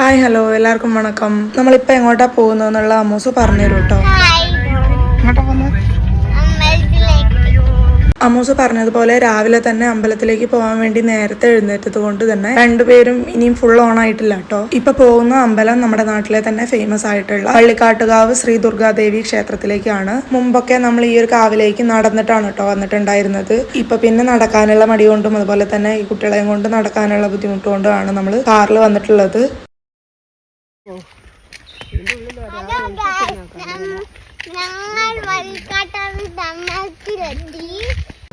Hi hello എല്ലാവർക്കും വണക്കം. നമ്മളിപ്പോൾ എങ്ങോട്ടാ പോകുന്നതെന്നുള്ള അമ്മൂസ് പറഞ്ഞു തരും കേട്ടോ അമ്മൂസ് പറഞ്ഞതുപോലെ രാവിലെ തന്നെ അമ്പലത്തിലേക്ക് പോകാൻ വേണ്ടി നേരത്തെ എഴുന്നേറ്റത് കൊണ്ട് തന്നെ രണ്ടുപേരും ഇനിയും ഫുൾ ഓൺ ആയിട്ടില്ല കേട്ടോ ഇപ്പൊ പോകുന്ന അമ്പലം നമ്മുടെ നാട്ടിലെ തന്നെ ഫേമസ് ആയിട്ടുള്ള പള്ളിക്കാട്ടുകാവ് ശ്രീ ദുർഗാദേവി ക്ഷേത്രത്തിലേക്കാണ്. മുമ്പൊക്കെ നമ്മൾ ഈ ഒരു കാവിലേക്ക് നടന്നിട്ടാണ് കേട്ടോ വന്നിട്ടുണ്ടായിരുന്നത്. ഇപ്പൊ പിന്നെ നടക്കാനുള്ള മടി കൊണ്ടും അതുപോലെ തന്നെ ഈ കുട്ടികളെയും കൊണ്ട് നടക്കാനുള്ള ബുദ്ധിമുട്ടുകൊണ്ടുമാണ് നമ്മൾ കാറിൽ വന്നിട്ടുള്ളത്. ഞങ്ങൾ വഴികാട്ടാണ് തമ്മത്തിലെത്തി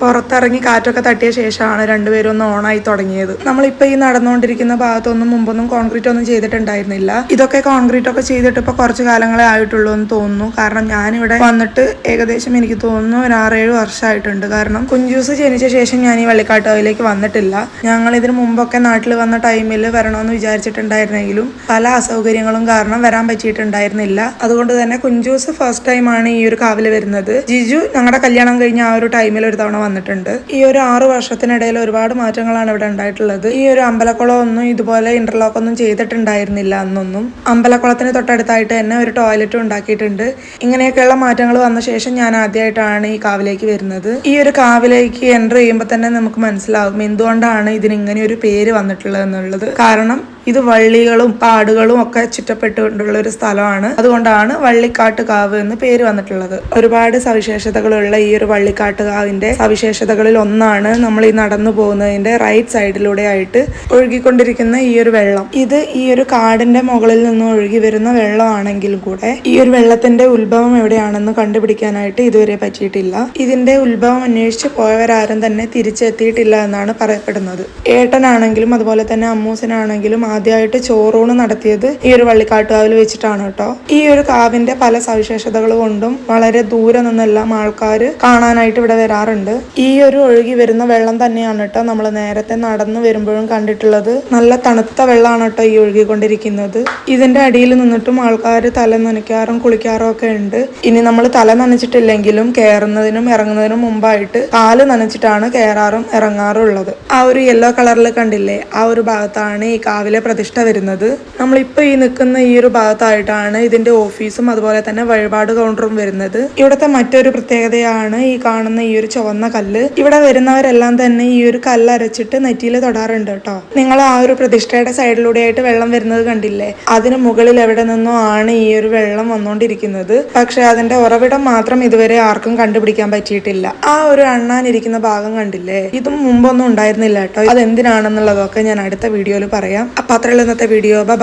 പുറത്തിറങ്ങി കാറ്റൊക്കെ തട്ടിയ ശേഷമാണ് രണ്ടുപേരും ഒന്ന് ഓണായി തുടങ്ങിയത്. നമ്മളിപ്പോ ഈ നടന്നുകൊണ്ടിരിക്കുന്ന ഭാഗത്തൊന്നും മുമ്പൊന്നും കോൺക്രീറ്റ് ഒന്നും ചെയ്തിട്ടുണ്ടായിരുന്നില്ല. ഇതൊക്കെ കോൺക്രീറ്റ് ഒക്കെ ചെയ്തിട്ട് ഇപ്പൊ കുറച്ച് കാലങ്ങളെ ആയിട്ടുള്ളൂ എന്ന് തോന്നുന്നു. കാരണം ഞാനിവിടെ വന്നിട്ട് ഏകദേശം എനിക്ക് തോന്നുന്നു ഒരു ആറേഴ് വർഷമായിട്ടുണ്ട്. കാരണം കുഞ്ചൂസ് ജനിച്ച ശേഷം ഞാൻ ഈ വള്ളിക്കാട്ടുകയിലേക്ക് വന്നിട്ടില്ല. ഞങ്ങൾ ഇതിന് മുമ്പൊക്കെ നാട്ടിൽ വന്ന ടൈമിൽ വരണമെന്ന് വിചാരിച്ചിട്ടുണ്ടായിരുന്നെങ്കിലും പല അസൗകര്യങ്ങളും കാരണം വരാൻ പറ്റിയിട്ടുണ്ടായിരുന്നില്ല. അതുകൊണ്ട് തന്നെ കുഞ്ചൂസ് ഫസ്റ്റ് ടൈമാണ് ഈ ഒരു കാവിൽ വരുന്നത്. ജിജു ഞങ്ങളുടെ കല്യാണം കഴിഞ്ഞ ആ ഒരു ടൈമിൽ ഒരു തവണ വന്നിട്ടുണ്ട്. ഈ ഒരു ആറ് വർഷത്തിനിടയിൽ ഒരുപാട് മാറ്റങ്ങളാണ് ഇവിടെ ഉണ്ടായിട്ടുള്ളത്. ഈ ഒരു അമ്പലക്കുളം ഒന്നും ഇതുപോലെ ഇന്റർലോക്ക് ഒന്നും ചെയ്തിട്ടുണ്ടായിരുന്നില്ല അന്നൊന്നും. അമ്പലക്കുളത്തിന് തൊട്ടടുത്തായിട്ട് തന്നെ ഒരു ടോയ്ലറ്റും ഉണ്ടാക്കിയിട്ടുണ്ട്. ഇങ്ങനെയൊക്കെയുള്ള മാറ്റങ്ങൾ വന്ന ശേഷം ഞാൻ ആദ്യമായിട്ടാണ് ഈ കാവിലേക്ക് വരുന്നത്. ഈ ഒരു കാവിലേക്ക് എന്റർ ചെയ്യുമ്പോൾ തന്നെ നമുക്ക് മനസ്സിലാകും എന്തുകൊണ്ടാണ് ഇതിന് ഇങ്ങനെ ഒരു പേര് വന്നിട്ടുള്ളത് എന്നുള്ളത്. കാരണം ഇത് വള്ളികളും പാടുകളും ഒക്കെ ചുറ്റപ്പെട്ടുകൊണ്ടുള്ള ഒരു സ്ഥലമാണ്. അതുകൊണ്ടാണ് വള്ളിക്കാട്ട് കാവ് എന്ന് പേര് വന്നിട്ടുള്ളത്. ഒരുപാട് സവിശേഷതകളുള്ള ഈ ഒരു വള്ളിക്കാട്ട് കാവിന്റെ സവിശേഷതകളിൽ ഒന്നാണ് നമ്മൾ ഈ നടന്നു പോകുന്നതിന്റെ റൈറ്റ് സൈഡിലൂടെ ആയിട്ട് ഒഴുകിക്കൊണ്ടിരിക്കുന്ന ഈ ഒരു വെള്ളം. ഇത് ഈ ഒരു കാടിന്റെ മുകളിൽ നിന്ന് ഒഴുകി വരുന്ന വെള്ളമാണെങ്കിൽ കൂടെ ഈ ഒരു വെള്ളത്തിന്റെ ഉത്ഭവം എവിടെയാണെന്ന് കണ്ടുപിടിക്കാനായിട്ട് ഇതുവരെ പറ്റിയിട്ടില്ല. ഇതിന്റെ ഉത്ഭവം അന്വേഷിച്ച് പോയവരാരും തന്നെ തിരിച്ചെത്തിയിട്ടില്ല എന്നാണ് പറയപ്പെടുന്നത്. ഏട്ടനാണെങ്കിലും അതുപോലെ തന്നെ അമ്മൂസിനാണെങ്കിലും ആദ്യമായിട്ട് ചോറൂണ് നടത്തിയത് ഈ ഒരു വള്ളിക്കാട്ടുകാവിൽ വെച്ചിട്ടാണ് കേട്ടോ. ഈ ഒരു കാവിന്റെ പല സവിശേഷതകൾ കൊണ്ടും വളരെ ദൂരെ നിന്നെല്ലാം ആൾക്കാർ കാണാനായിട്ട് ഇവിടെ വരാറുണ്ട്. ഈ ഒരു ഒഴുകി വരുന്ന വെള്ളം തന്നെയാണ് കേട്ടോ നമ്മൾ നേരത്തെ നടന്നു വരുമ്പോഴും കണ്ടിട്ടുള്ളത്. നല്ല തണുത്ത വെള്ളമാണ് കേട്ടോ ഈ ഒഴുകിക്കൊണ്ടിരിക്കുന്നത്. ഇതിന്റെ അടിയിൽ നിന്നിട്ടും ആൾക്കാർ തല നനയ്ക്കാറും കുളിക്കാറും ഒക്കെ ഉണ്ട്. ഇനി നമ്മൾ തല നനച്ചിട്ടില്ലെങ്കിലും കയറുന്നതിനും ഇറങ്ങുന്നതിനും മുമ്പായിട്ട് കാൽ നനച്ചിട്ടാണ് കയറാറും ഇറങ്ങാറും ഉള്ളത് ആ ഒരു യെല്ലോ കളറിൽ കണ്ടില്ലേ? ആ ഒരു ഭാഗത്താണ് ഈ കാവിലെ പ്രതിഷ്ഠ വരുന്നത്. നമ്മളിപ്പോ ഈ നിൽക്കുന്ന ഈ ഒരു ഭാഗത്തായിട്ടാണ് ഇതിന്റെ ഓഫീസും അതുപോലെ തന്നെ വഴിപാട് കൗണ്ടറും വരുന്നത്. ഇവിടുത്തെ മറ്റൊരു പ്രത്യേകതയാണ് ഈ കാണുന്ന ഈ ഒരു ചുവന്ന കല്ല്. ഇവിടെ വരുന്നവരെല്ലാം തന്നെ ഈ ഒരു കല്ല് അരച്ചിട്ട് നെറ്റിയിൽ തൊടാറുണ്ട് കേട്ടോ. നിങ്ങൾ ആ ഒരു പ്രതിഷ്ഠയുടെ സൈഡിലൂടെ ആയിട്ട് വെള്ളം വരുന്നത് കണ്ടില്ലേ? അതിന് മുകളിൽ എവിടെ നിന്നോ ആണ് ഈ ഒരു വെള്ളം വന്നുകൊണ്ടിരിക്കുന്നത് പക്ഷെ അതിന്റെ ഉറവിടം മാത്രം ഇതുവരെ ആർക്കും കണ്ടുപിടിക്കാൻ പറ്റിയിട്ടില്ല. ആ ഒരു അണ്ണാൻ ഇരിക്കുന്ന ഭാഗം കണ്ടില്ലേ? ഇതും മുമ്പൊന്നും ഉണ്ടായിരുന്നില്ല കേട്ടോ. അതെന്തിനാണെന്നുള്ളതൊക്കെ ഞാൻ അടുത്ത വീഡിയോയിൽ പറയാം. അപ്പൊ അത്രയുള്ള ഇന്നത്തെ വീഡിയോ. ബൈ